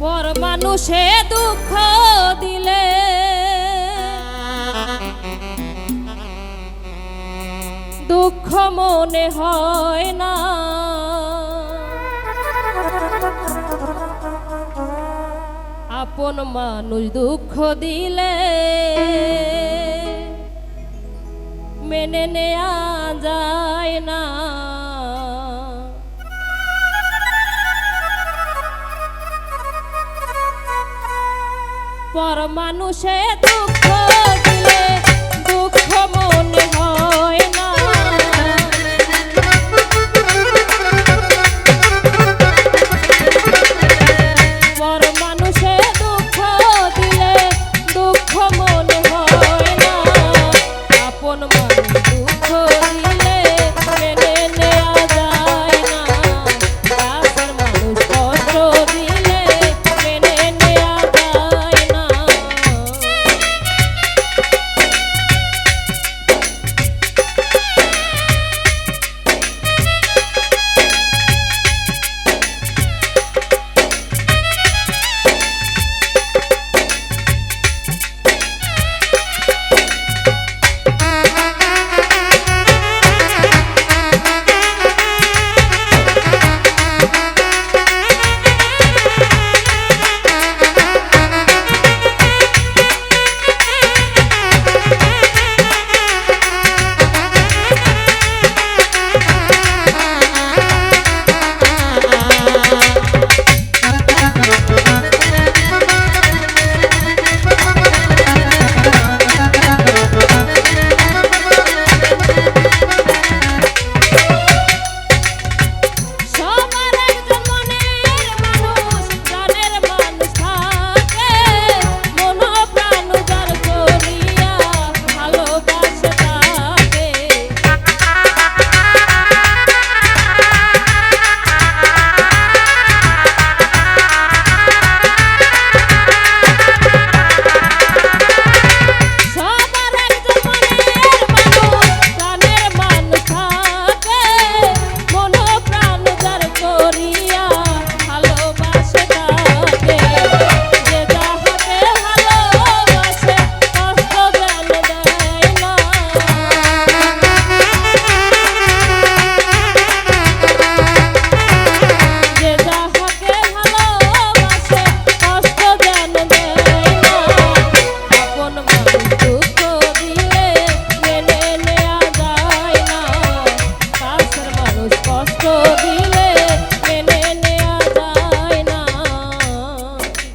পর মানুষে দুঃখ দিলে। দুঃখ মনে হয় না। আপন মানুষ দুঃখ দিলে মেনে নেয়া যায় না। পর মানুষে তো